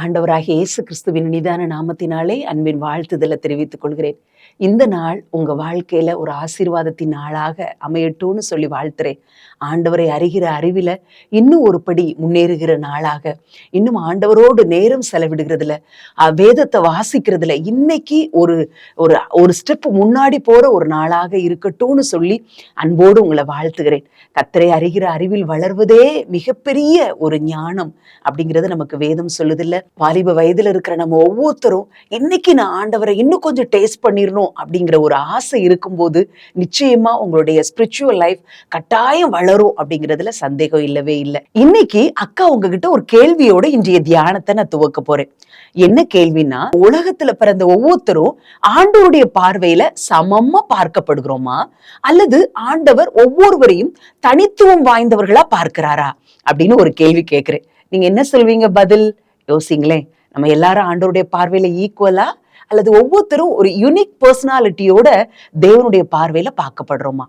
ஆண்டவராகிய இயேசு கிறிஸ்துவின் நிதான நாமத்தினாலே அன்பின் வாழ்த்துதலை தெரிவித்துக் கொள்கிறேன். இந்த நாள் உங்க வாழ்க்கையில ஒரு ஆசீர்வாதத்தின் நாளாக அமையட்டும்னு சொல்லி வாழ்த்துறேன். ஆண்டவரை அறிகிற அறிவில இன்னும் ஒரு படி முன்னேறுகிற நாளாக. இன்னும் ஆண்டவரோடு நேரம் செலவிடுகிறதுல வேதத்தை வாசிக்கிறதுல இன்னைக்கு ஒரு ஒரு ஒரு ஸ்டெப் முன்னாடி போற ஒரு நாளாக இருக்கட்டும்னு சொல்லி அன்போடு உங்களை வாழ்த்துகிறேன். கத்தரை அறிகிற அறிவில் வளர்வதே மிகப்பெரிய ஒரு ஞானம் அப்படிங்கிறது நமக்கு வேதம் சொல்லுதில்ல. வாலிப வயதுல இருக்கிற நம்ம ஒவ்வொருத்தரும் இன்னைக்கு நான் ஆண்டவரை இன்னும் கொஞ்சம் டேஸ்ட் பண்ணிடணும் வளரணும் அப்படிங்கிற ஒரு ஆசை இருக்கும்போது நிச்சயமா உங்களுடைய ஸ்பிரிச்சுவல் லைஃப் கட்டாயம் வளரும் அப்படிங்கிறதுல சந்தேகம் இல்லவே இல்லை. இன்னைக்கு அக்கா உங்ககிட்ட ஒரு கேள்வியோட இன்றைய தியானத்தை நான் துவக்க போறேன். என்ன கேள்வின்னா உலகத்துல பிறந்த ஒவ்வொருத்தரும் ஆண்டவருடைய பார்வையில சமமா பார்க்கப்படுகிறோமா? அல்லது ஆண்டவர் ஒவ்வொருவரையும் தனித்துவம் வாய்ந்தவர்களா பார்க்கிறாரா? அப்படின்னு ஒரு கேள்வி கேட்கிறேன் நீங்க என்ன சொல்வீங்க பதில்? யோசிங்களேன். நம்ம எல்லாரும் ஆண்டவருடைய பார்வையில ஈக்குவலா அல்லது ஒவ்வொருத்தரும் ஒரு யுனிக் பர்சனாலிட்டியோட தேவனுடைய பார்வையில பார்க்கப்படுறோமா?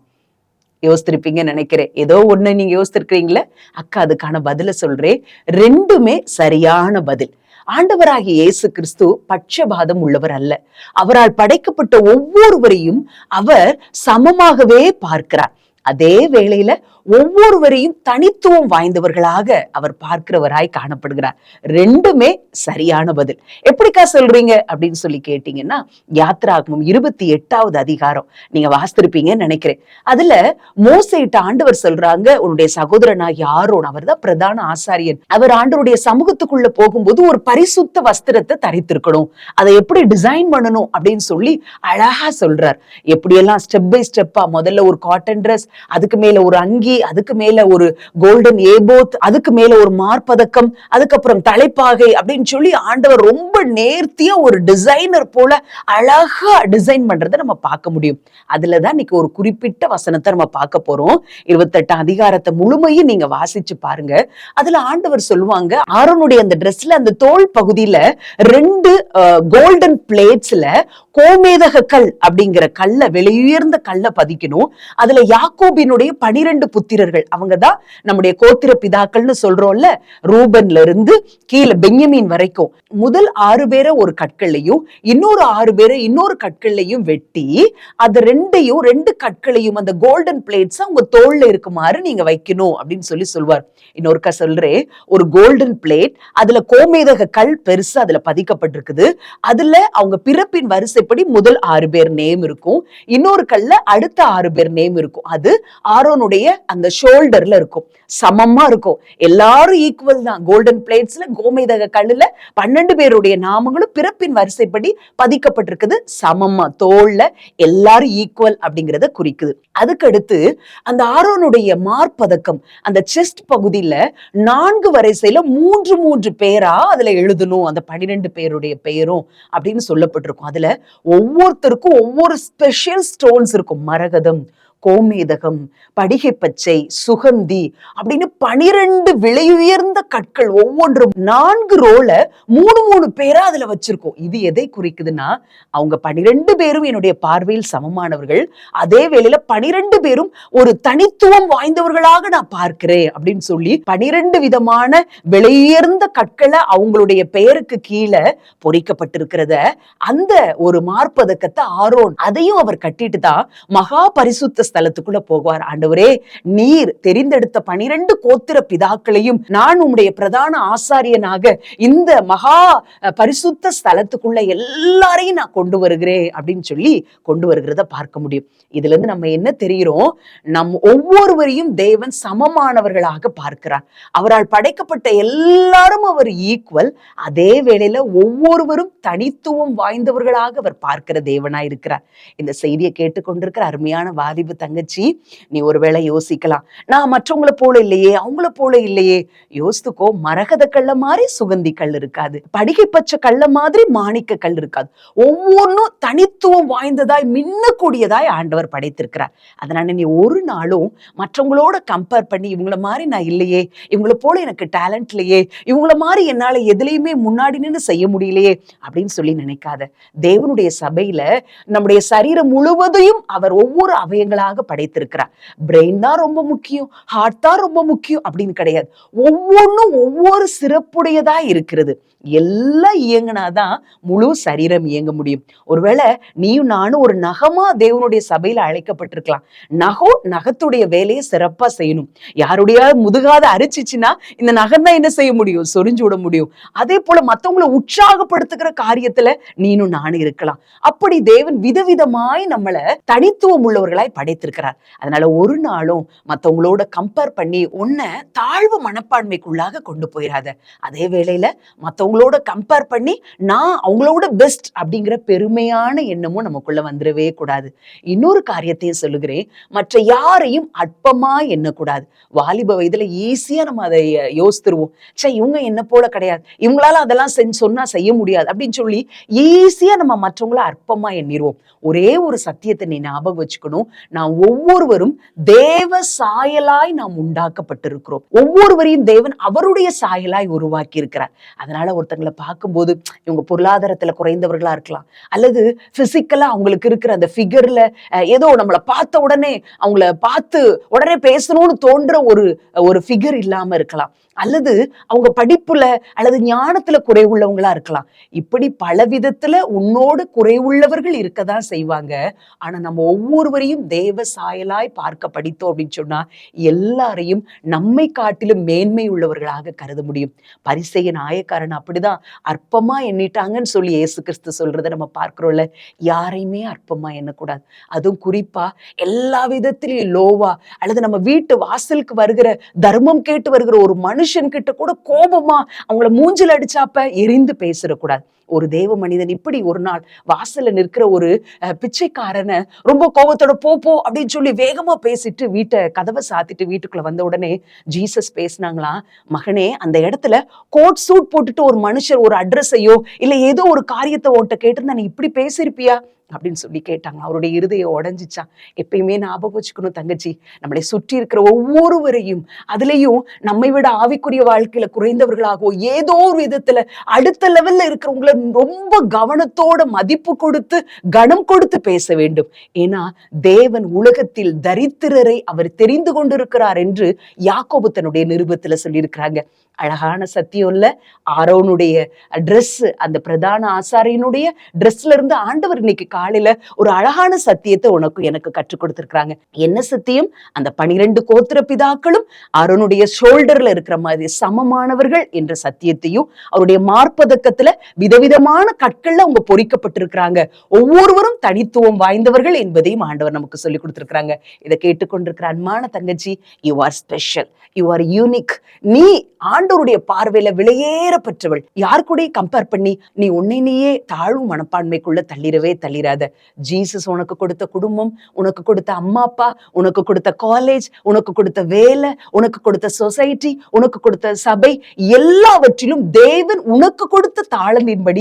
யோசித்திருப்பீங்கன்னு நினைக்கிறேன். ஏதோ ஒண்ணு நீங்க யோசித்திருக்கிறீங்களே? அக்கா அதுக்கான பதில சொல்றேன். ரெண்டுமே சரியான பதில். ஆண்டவராகிய இயேசு கிறிஸ்து பட்சபாதம் உள்ளவர் அல்ல. அவரால் படைக்கப்பட்ட ஒவ்வொருவரையும் அவர் சமமாகவே பார்க்கிறார். அதே வேளையில ஒவ்வொருவரையும் தனித்துவம் வாய்ந்தவர்களாக அவர் பார்க்கிறவராய் காணப்படுகிறார். ரெண்டுமே சரியான பதில். எப்படிக்கா சொல்றீங்க? அப்படின்னு சொல்லி கேட்டீங்கன்னா யாத்ராகமும் இருபத்தி எட்டாவது அதிகாரம். நீங்க வாசித்திருப்பீங்கன்னு நினைக்கிறேன். அதுல மோசையிட்ட ஆண்டவர் சொல்றாங்க உன்னுடைய சகோதரனா ஆரோன் அவர் தான் பிரதான ஆசாரியன். அவர் ஆண்டவருடைய சமூகத்துக்குள்ள போகும்போது ஒரு பரிசுத்த வஸ்திரத்தை தரித்திருக்கணும். அதை எப்படி டிசைன் பண்ணணும் அப்படின்னு சொல்லி அழகா சொல்றார். எப்படியெல்லாம் ஸ்டெப் பை ஸ்டெப்பா முதல்ல ஒரு காட்டன் ட்ரெஸ் அதுக்கு மேல ஒரு அங்கி அதுக்கு மேல ஒரு கோல்டன் ஏபோத் அதுக்கு மேல ஒரு மார்பதக்கம் அதுக்கப்புறம் தலைப்பாகை அப்படின்னு சொல்லி ஆண்டவர் ரொம்ப நேர்த்தியா ஒரு டிசைனர் போல அழகா டிசைன் பண்றதை நம்ம பார்க்க முடியும். அதுலதான் இன்னைக்கு ஒரு குறிப்பிட்ட வசனத்தை நம்ம பார்க்க போறோம். இருபத்தெட்டாம் அதிகாரத்தை முழுமையும் நீங்க வாசிச்சு பாருங்க. அதுல ஆண்டவர் சொல்லுவாங்க ஆரோனுடைய அந்த ட்ரெஸ்ல அந்த தோல் பகுதியில ரெண்டு கோல்டன் பிளேட்ஸ்ல கோமேதக கல் அப்படிங்கிற கல்லை வெளியுயர்ந்த கல்லை பதிக்கணும். அதுல யாக்கோ யாக்கோபினுடைய பனிரெண்டு புத்திரர்கள். அவங்க தான் நம்முடைய கோத்திர பிதாக்கள்னு சொல்றோம்ல ரூபன்ல இருந்து கீழே பென்யமீன் வரைக்கும். முதல் ஆறு பேரை ஒரு கற்களையும் இன்னொரு ஆறு பேரை இன்னொரு கற்களையும் வெட்டி அது ரெண்டையும் ரெண்டு கற்களையும் அந்த கோல்டன் பிளேட்ஸ் அவங்க தோல்ல இருக்குமாறு நீங்க வைக்கணும் அப்படின்னு சொல்லி சொல்வார். இன்னொருக்கா சொல்றேன் ஒரு கோல்டன் பிளேட் அதுல கோமேதக கல் பெருசு அதுல பதிக்கப்பட்டிருக்குது. அதுல அவங்க பிறப்பின் வரிசைப்படி முதல் ஆறு பேர் நேம் இருக்கும். இன்னொரு கல்ல அடுத்த ஆறு பேர் நேம் இருக்கும். அது ஆரோனுடைய அந்த ஷோல்டர்ல இருக்கும். சமமா இருக்கும். எல்லாரும் ஈக்குவல் தான். கோல்டன் பிளேட்ஸ்ல கோமேதக கல்லுல பன்னெண்டு பேருடைய நாமங்களும் பிறப்பின் வரிசைப்படி பதிக்கப்பட்டிருக்குது. சமமா தோல்ல எல்லாரும் ஈக்குவல் அப்படிங்கறத குறிக்குது. அதுக்கடுத்து அந்த ஆரோனுடைய மார்பதக்கம் அந்த செஸ்ட் பகுதியில நான்கு வரிசையில மூன்று மூன்று பேரா அதுல எழுதணும். அந்த பன்னிரெண்டு பேருடைய பெயரும் அப்படின்னு சொல்லப்பட்டிருக்கும். அதுல ஒவ்வொருத்தருக்கும் ஒவ்வொரு ஸ்பெஷல் ஸ்டோன்ஸ் இருக்கும். மரகதம் கோமேதகம் படிகை பச்சை சுகந்தி அப்படின்னு பனிரெண்டு விலையுயர்ந்த கற்கள் ஒவ்வொன்றும் நான்கு ரோல மூணு மூணு பேரா அதுல வச்சிருக்கோம். இது எதை குறிக்குதுன்னா அவங்க பனிரெண்டு பேரும் என்னுடைய பார்வையில் சமமானவர்கள். அதே வேளையில பனிரெண்டு பேரும் ஒரு தனித்துவம் வாய்ந்தவர்களாக நான் பார்க்கிறேன் அப்படின்னு சொல்லி பனிரெண்டு விதமான விலையுயர்ந்த கற்களை அவங்களுடைய பெயருக்கு கீழே பொறிக்கப்பட்டிருக்கிறத அந்த ஒரு மார்பதக்கத்தை ஆரோன் அதையும் அவர் கட்டிட்டு தான் மகா பரிசுத்த ஸ்தலத்துக்குள்ள போவார். ஆண்டவரே நீர் தெரிந்தெடுத்த பனிரெண்டு கோத்திர பிதாக்களையும் நான் உம்முடைய பிரதான ஆசாரியனாக இந்த மகா பரிசுத்த ஸ்தலத்துக்குள்ள எல்லாரையும் நான் கொண்டு வருகிறேன் அப்படின்னு சொல்லி கொண்டு வருகிறத பார்க்க முடியும். இதுல இருந்து நம்ம என்ன தெரிகிறோம்? நம் ஒவ்வொருவரையும் தேவன் சமமானவர்களாக பார்க்கிறார். அவரால் படைக்கப்பட்ட எல்லாரும் அவர் ஈக்குவல் அதே வேளையில ஒவ்வொருவரும் தனித்துவம் வாய்ந்தவர்களாக அவர் பார்க்கிற தேவனா இருக்கிறார் இந்த செய்தியை கேட்டுக்கொண்டிருக்கிற அருமையான வாலிப தங்கச்சி நீ ஒருவேளை யோசிக்கலாம். நான் மற்றவங்கள போல இல்லையே அவங்கள போல இல்லையே. யோசித்துக்கோ மரகத கள்ள மாதிரி சுகந்தி கல் இருக்காது. படிகை பச்சை கள்ள மாதிரி மாணிக்க கல் இருக்காது. ஒவ்வொன்றும் தனித்துவம் வாய்ந்ததாய் மின்னக்கூடியதாய் ஆண்டவர் படைத்திருக்கிறார். அதனால நீ ஒரு நாளும் மற்றவங்களோட கம்பேர் பண்ணி இவங்கள மாதிரி நான் இல்லையே இவங்கள போல எனக்கு டேலண்ட் இல்லையே இவங்கள மாதிரி என்னால எதுலையுமே முன்னாடி நின்று செய்ய முடியலையே அப்படின்னு சொல்லி நினைக்காத. தேவனுடைய சபையில நம்முடைய சரீரம் முழுவதையும் அவர் ஒவ்வொரு அவயங்களா நமக்காக படைத்திருக்கிறார். பிரெயின் தான் ரொம்ப முக்கியம் ஹார்ட் தான் ரொம்ப முக்கியம் அப்படின்னு கிடையாது. ஒவ்வொன்றும் ஒவ்வொரு சிறப்புடையதா இருக்கிறது. எல்லாம் இயங்கினாதான் முழு சரீரம் இயங்க முடியும். ஒருவேளை நீயும் நானும் ஒரு நகமா தேவனுடைய சபையில அழைக்கப்பட்டிருக்கலாம். நகம் நகத்துடைய வேலையை சிறப்பா செய்யணும். யாருடைய முதுகாத அரிச்சிச்சுன்னா இந்த நகம் தான் என்ன செய்ய முடியும்? சொரிஞ்சு விட முடியும். அதே போல மத்தவங்களை உற்சாகப்படுத்துகிற காரியத்துல நீனும் நானும் இருக்கலாம். அப்படி தேவன் விதவிதமாய் நம்மளை தனித்துவம் உள்ளவர்களாய் படைத்து வைத்திருக்கிறார் அதனால ஒரு நாளும் மற்றவங்களோட கம்பேர் பண்ணி உன்னை தாழ்வு மனப்பான்மைக்குள்ளாக கொண்டு போயிடாத அதே வேளையில மற்றவங்களோட கம்பேர் பண்ணி நான் அவங்களோட பெஸ்ட் அப்படிங்கிற பெருமையான எண்ணமும் நமக்குள்ள வந்துடவே கூடாது. இன்னொரு காரியத்தையும் சொல்லுகிறேன். மற்ற யாரையும் அற்பமா எண்ணக்கூடாது. வாலிப வயதுல ஈஸியா நம்ம அதை யோசித்துருவோம். சே இவங்க என்ன போல கிடையாது. இவங்களால அதெல்லாம் செஞ்சு சொன்னா செய்ய முடியாது அப்படின்னு சொல்லி ஈஸியா நம்ம மற்றவங்கள அற்பமா எண்ணிடுவோம் ஒரே ஒரு சத்தியத்தை நீ ஞாபகம் வச்சுக்கணும். நான் ஒவ்வொருவரும் தேவ சாயலாய் நாம் உண்டாக்கப்பட்டிருக்கிறோம். ஒவ்வொருவரையும் தேவன் அவருடைய சாயலாய் உருவாக்கி இருக்கிறார் அதனால ஒருத்தங்களை பார்க்கும்போது இவங்க பொருளாதாரத்துல குறைந்தவர்களா இருக்கலாம். அல்லது பிசிக்கலா அவங்களுக்கு இருக்கிற அந்த ஃபிகர்ல ஏதோ நம்மளை பார்த்த உடனே அவங்கள பார்த்து உடனே பேசணும்னு தோன்ற ஒரு ஒரு ஃபிகர் இல்லாம இருக்கலாம். அல்லது அவங்க படிப்புல அல்லது ஞானத்துல குறைவுள்ளவங்களா இருக்கலாம். இப்படி பல விதத்துல உன்னோடு குறைவுள்ளவர்கள் இருக்கதான் செய்வாங்க. ஆனா நம்ம ஒவ்வொருவரையும் தேவ சாயலாய் பார்க்க படித்தோம் அப்படின்னு சொன்னா எல்லாரையும் நம்மை காட்டிலும் மேன்மை உள்ளவர்களாக கருத முடியும். பரிசைய நாயக்காரன் அப்படிதான். அற்பமா எண்ணிட்டாங்கன்னு சொல்லி ஏசு கிறிஸ்து சொல்றதை நம்ம பார்க்கிறோம்ல. யாரையுமே அற்பமா எண்ணக்கூடாது. அதுவும் குறிப்பா எல்லா விதத்திலையும் லோவா அல்லது நம்ம வீட்டு வாசலுக்கு வருகிற தர்மம் கேட்டு வருகிற ஒரு மனுஷன் கிட்ட கூட கோபமா அவங்கள மூஞ்சில் அடிச்சாப்ப எரிந்து பேசிடக்கூடாது. ஒரு தேவ மனிதன் இப்படி ஒரு நாள் வாசல்ல நிற்கிற ஒரு பிச்சைக்காரனை ரொம்ப கோபத்தோட போ போ அப்படின்னு சொல்லி வேகமா பேசிட்டு வீட்டை கதவை சாத்திட்டு வீட்டுக்குள்ள வந்த உடனே ஜீசஸ் பேசினாங்களா? மகனே அந்த இடத்துல கோட் சூட் போட்டுட்டு ஒரு மனுஷர் ஒரு அட்ரஸையோ இல்ல ஏதோ ஒரு காரியத்தை ஓட்ட கேட்டிருந்தா நீ இப்படி பேசியிருப்பியா? அப்படின்னு சொல்லி கேட்டாங்க. அவருடைய இருதயம் உடஞ்சிச்சான். எப்பயுமே ஞாபகம் வச்சுக்கணும் தங்கச்சி. நம்மளை சுற்றி இருக்கிற ஒவ்வொருவரையும் அதுலேயும் நம்மை விட ஆவிக்குரிய வாழ்க்கையில குறைந்தவர்களாகவோ ஏதோ ஒரு விதத்துல அடுத்த லெவல்ல இருக்கிறவங்கள ரொம்ப கவனத்தோட மதிப்பு கொடுத்து கனம் கொடுத்து பேச வேண்டும். ஏன்னா தேவன் உலகத்தில் தரித்திரரை அவர் தெரிந்து கொண்டிருக்கிறார் என்று யாக்கோபு தன்னுடைய நிருபத்துல சொல்லியிருக்கிறாங்க. அழகான சத்தியம் இல்ல. ஆரோனுடைய ட்ரெஸ் அந்த பிரதான ஆசாரியனுடைய ட்ரெஸ்ல இருந்து ஆண்டவர் இன்னைக்கு காலையில ஒரு அழகான சத்தியத்தை உனக்கு எனக்கு கற்றுக் கொடுத்திருக்கிறாங்க. என்ன சத்தியம்? அந்த பனிரெண்டு கோத்திர பிதாக்களும் ஆரோனுடைய ஷோல்டர்ல இருக்கிற மாதிரி சமமானவர்கள் என்ற சத்தியத்தையும் அவருடைய மார்பதக்கத்துல விதவி விதவிதமான கற்கள்ல அவங்க பொறிக்கப்பட்டிருக்கிறாங்க. ஒவ்வொருவரும் தனித்துவம் வாய்ந்தவர்கள் என்பதையும் ஆண்டவர் நமக்கு சொல்லி கொடுத்திருக்கிறாங்க. இதை கேட்டுக்கொண்டிருக்கிற அன்பான தங்கச்சி you are special you are unique நீ ஆண்டோருடைய பார்வையில விலையேற பெற்றவள். யார் கூட கம்பேர் பண்ணி நீ உன்னையே தாழ்வு மனப்பான்மைக்குள்ள தள்ளிடவே தள்ளிராத ஜீசஸ் உனக்கு கொடுத்த குடும்பம் உனக்கு கொடுத்த அம்மா அப்பா உனக்கு கொடுத்த காலேஜ் உனக்கு கொடுத்த வேலை உனக்கு கொடுத்த சொசைட்டி உனக்கு கொடுத்த சபை எல்லாவற்றிலும் தேவன் உனக்கு கொடுத்த தாளந்தின்படி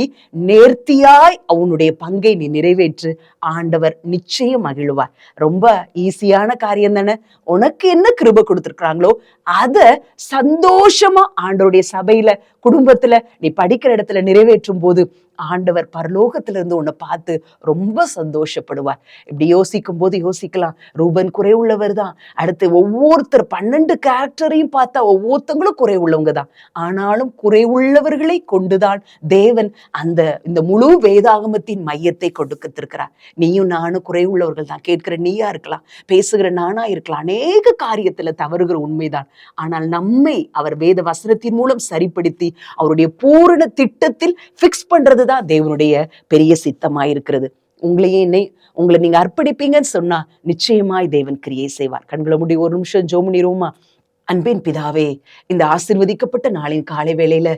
நேர்த்தியாய் அவனுடைய பங்கை நீ நிறைவேற்று. ஆண்டவர் நிச்சயம் மகிழ்வார். ரொம்ப ஈஸியான காரியம் தானே? உனக்கு என்ன கிருப கொடுத்துருக்குறாங்களோ அதை சந்தோஷமா ஆண்டவருடைய சபையில குடும்பத்துல நீ படிக்கிற இடத்துல நிறைவேற்றும் போது ஆண்டவர் பரலோகத்திலிருந்து உன்னை பார்த்து ரொம்ப சந்தோஷப்படுவார். இப்படி யோசிக்கும் போது யோசிக்கலாம். ரூபன் குறை உள்ளவர் தான். அடுத்து ஒவ்வொருத்தர் பன்னெண்டு கேரக்டரையும் பார்த்தா ஒவ்வொருத்தங்களும் குறை உள்ளவங்க தான். ஆனாலும் குறை உள்ளவர்களை கொண்டுதான் தேவன் அந்த இந்த முழு வேதாகமத்தின் மையத்தை கொடுக்கத்திருக்கிறார். நீயும் நானும் குறைவுள்ளவர்கள் தான். கேட்கிற நீயா இருக்கலாம். பேசுகிற நானா இருக்கலாம். அநேக காரியத்துல தவறுகிற உண்மைதான். ஆனால் நம்மை அவர் வேத வசனத்தின் மூலம் சரிப்படுத்தி அவருடைய பூரண திட்டத்தில் பிக்ஸ் பண்றது தான் தேவனுடைய பெரிய சித்தமாயிருக்கிறது. உங்களையே என்னை உங்களை நீங்க அர்ப்பணிப்பீங்கன்னு சொன்னா நிச்சயமாய் தேவன் கிரியை செய்வார். கண்களை முடி ஒரு நிமிஷம் ஜோமுனிருவோமா அன்பின் பிதாவே இந்த ஆசிர்வதிக்கப்பட்ட நாளின் காலை வேளையில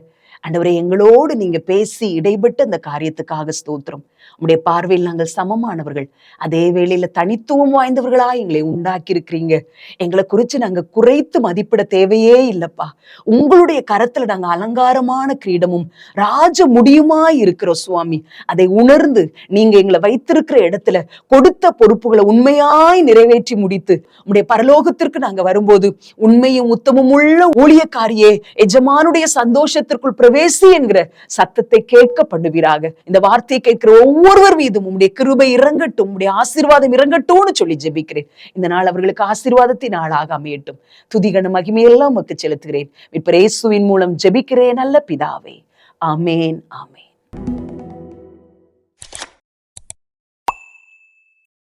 ஆண்டவரே எங்களோடு நீங்கள் பேசி இடைப்பட்ட அந்த காரியத்துக்காக ஸ்தோத்திரம். உடைய பார்வையில் நாங்கள் சமமானவர்கள். அதே வேளையில் தனித்துவம் வாய்ந்தவர்களாக எங்களை உண்டாக்கி இருக்கிறீங்க எங்களை குறித்து நாங்கள் குறைத்து மதிப்பிட தேவையே இல்லைப்பா. உங்களுடைய கரத்தில் நாங்கள் அலங்காரமான கிரீடமும் ராஜ முடியுமாய் இருக்கிறோம் சுவாமி. அதை உணர்ந்து நீங்கள் எங்களை வைத்திருக்கிற இடத்துல கொடுத்த பொறுப்புகளை உண்மையாய் நிறைவேற்றி முடித்து உடைய பரலோகத்திற்கு நாங்கள் வரும்போது உண்மையும் உத்தமும் உள்ள ஊழியக்காரியே எஜமானுடைய சந்தோஷத்திற்குள் பிரவேசி என்கிற சத்தத்தை கேட்க பண்ணுவீராக. இந்த வார்த்தையை கேட்கிற ஒவ்வொருவர் மீதும் உம்முடைய கிருபை இறங்கட்டும் உம்முடைய ஆசீர்வாதம் இறங்கட்டும்னு சொல்லி ஜெபிக்கிறேன். இந்த நாள் அவர்களுக்கு ஆசீர்வாதத்தின் நாளாக அமையட்டும். துதிகன மகிமையெல்லாம் உமக்கு செலுத்துகிறேன். இப்ப இயேசுவின் மூலம் ஜெபிக்கிறேன் நல்ல பிதாவே. ஆமேன் ஆமேன்.